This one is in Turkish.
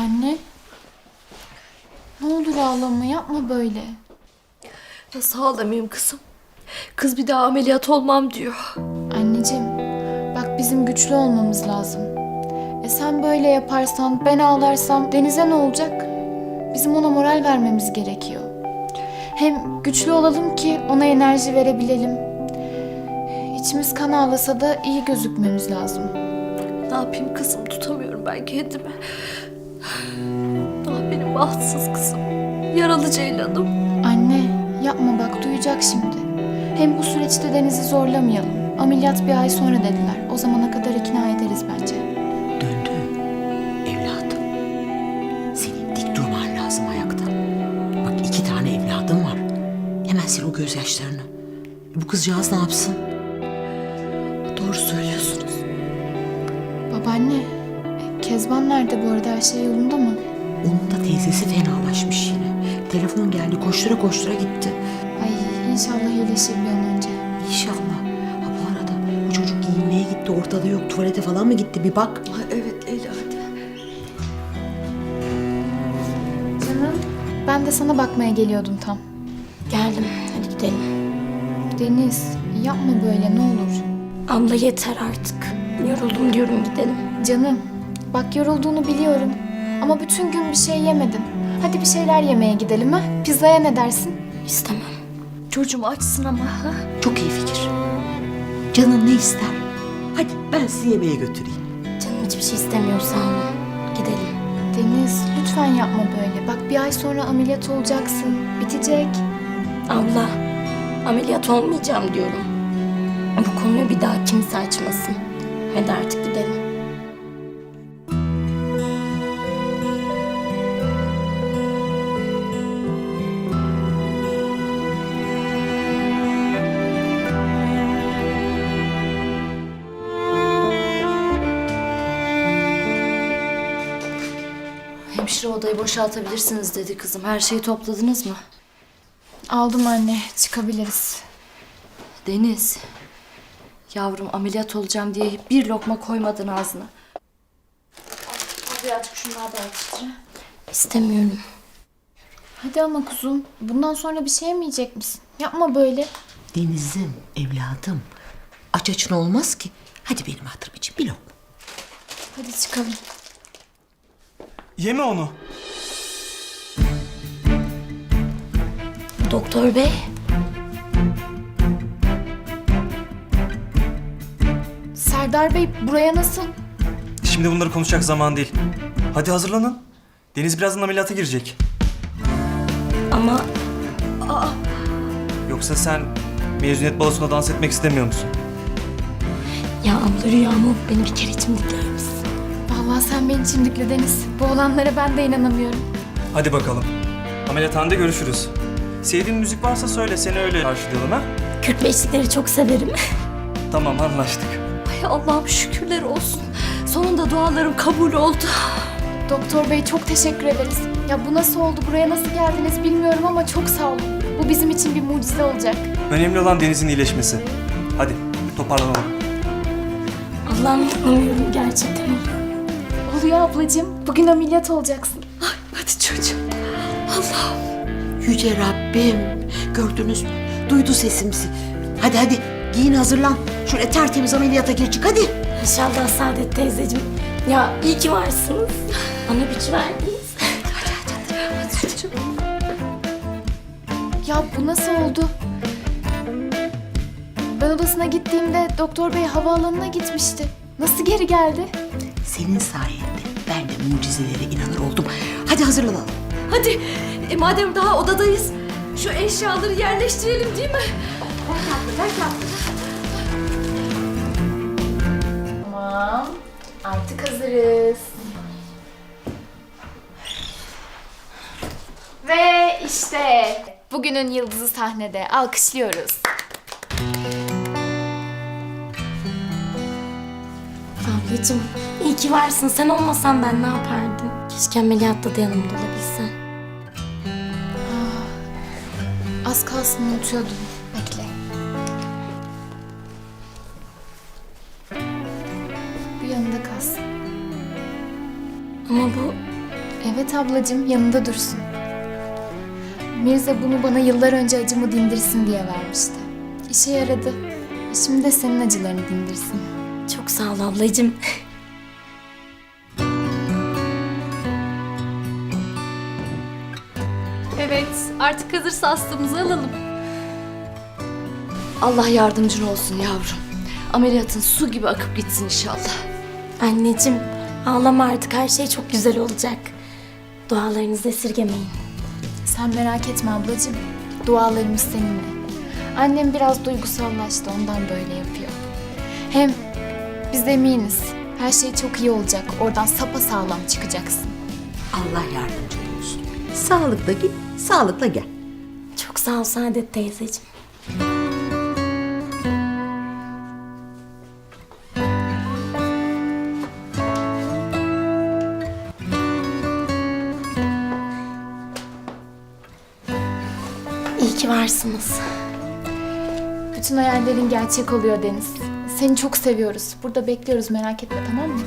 Anne. Ne olur ağlama yapma böyle. Nasıl ağlamayayım kızım? Kız bir daha ameliyat olmam diyor. Anneciğim bak bizim güçlü olmamız lazım. E sen böyle yaparsan ben ağlarsam Deniz'e ne olacak? Bizim ona moral vermemiz gerekiyor. Hem güçlü olalım ki ona enerji verebilelim. İçimiz kan ağlasa da iyi gözükmemiz lazım. Ne yapayım kızım tutamıyorum ben kendimi. Ah benim bahtsız kızım. Yaralı ceylanım. Anne yapma bak duyacak şimdi. Hem bu süreçte Deniz'i zorlamayalım. Ameliyat bir ay sonra dediler. O zamana kadar ikna ederiz bence. Döndü. Evladım. Senin dik durman lazım ayakta. Bak iki tane evladım var. Hemen sil o gözyaşlarını. Bu kızcağız ne yapsın? Doğru söylüyorsunuz. Babaanne, Kezban nerede bu arada? Her şey yolunda mı? Onun da teyzesi fenalaşmış yine. Telefon geldi koştura koştura gitti. Ay inşallah iyileşir bir an önce. İnşallah. Ha bu arada bu çocuk giyinmeye gitti ortada yok. Tuvalete falan mı gitti bir bak. Ay evet Leyla hadi. Canım. Ben de sana bakmaya geliyordum tam. Geldim hadi gidelim. Deniz, yapma böyle ne olur. Abla yeter artık. Yoruldum diyorum gidelim. Canım, bak yorulduğunu biliyorum. Ama bütün gün bir şey yemedin. Hadi bir şeyler yemeye gidelim ha? Pizzaya ne dersin? İstemem. Çocuğum açsın ama. Ha? Çok iyi fikir. Canın ne ister? Hadi ben sizi yemeğe götüreyim. Canım hiçbir şey istemiyor sağ olun. Gidelim. Deniz, lütfen yapma böyle. Bak bir ay sonra ameliyat olacaksın. Bitecek. Abla ameliyat olmayacağım diyorum. Bu konuyu bir daha kimse açmasın. Hadi artık gidelim. Odayı boşaltabilirsiniz dedi kızım. Her şeyi topladınız mı? Aldım anne, çıkabiliriz. Deniz. Yavrum ameliyat olacağım diye bir lokma koymadın ağzına. Al birazcık şunlardan atıştır. İstemiyorum. Hadi ama kuzum, bundan sonra bir şey yemeyecek misin? Yapma böyle. Deniz'im, evladım. Aç açın olmaz ki. Hadi benim hatırım için bir lokma. Hadi çıkalım. Yeme onu. Doktor bey. Serdar Bey buraya nasıl? Şimdi bunları konuşacak zaman değil. Hadi hazırlanın. Deniz birazdan ameliyata girecek. Ama Yoksa sen mezuniyet balosunda dans etmek istemiyor musun? ya abla rüyamı beni bir kere için dinler misin? Vallahi sen beni çimdikle Deniz. Bu olanlara ben de inanamıyorum. Hadi bakalım. Ameliyathanede görüşürüz. Sevdiğin müzik varsa söyle seni öyle karşılayalım ha? 45'likleri çok severim. Tamam anlaştık. Ay Allah'ım şükürler olsun. Sonunda dualarım kabul oldu. Doktor Bey çok teşekkür ederiz. Ya bu nasıl oldu, buraya nasıl geldiniz bilmiyorum ama çok sağ olun. Bu bizim için bir mucize olacak. Önemli olan Deniz'in iyileşmesi. Hadi toparlanalım. Allah'ım inanamıyorum gerçekten. Oluyor ablacığım. Bugün ameliyat olacaksın. Hadi çocuğum. Allah'ım. Yüce Rabbim. Gördünüz mü? Duydu sesimizi. Hadi hadi giyin hazırlan. Şöyle tertemiz ameliyata girecek hadi. İnşallah Saadet teyzeciğim. Ya iyi ki varsınız. Bana güç verdiniz. Hadi çocuğum. Ya bu nasıl oldu? Ben odasına gittiğimde doktor bey havaalanına gitmişti. Nasıl geri geldi? Senin sayende ben de mucizelere inanır oldum. Hadi hazırlanalım. Hadi e, madem daha odadayız şu eşyaları yerleştirelim değil mi? Tamam. Artık hazırız. Ve işte bugünün yıldızı sahnede. Alkışlıyoruz. Ablacığım iyi ki varsın. Sen olmasan ben ne yapardım? Keşke ameliyatta da yanımda olabilsen. Az kalsın unutuyordum. Bekle. Bu yanında kalsın. Ama bu Evet ablacığım yanında dursun. Mirza bunu bana yıllar önce acımı dindirsin diye vermişti. İşe yaradı. Şimdi de senin acılarını dindirsin. Çok sağ ol ablacığım. Artık hazırsa hastamızı alalım. Allah yardımcın olsun yavrum. Ameliyatın su gibi akıp gitsin inşallah. Anneciğim ağlama artık her şey çok güzel olacak. Dualarınızı esirgemeyin. Sen merak etme ablacığım. Dualarımız seninle. Annem biraz duygusallaştı ondan böyle yapıyor. Hem biz eminiz. Her şey çok iyi olacak. Oradan sapasağlam çıkacaksın. Allah yardımcın olsun. Sağlıkla git, sağlıkla gel. Çok sağ ol Saadet teyzeciğim. İyi ki varsınız. Bütün hayallerin gerçek oluyor Deniz. Seni çok seviyoruz. Burada bekliyoruz merak etme tamam mı?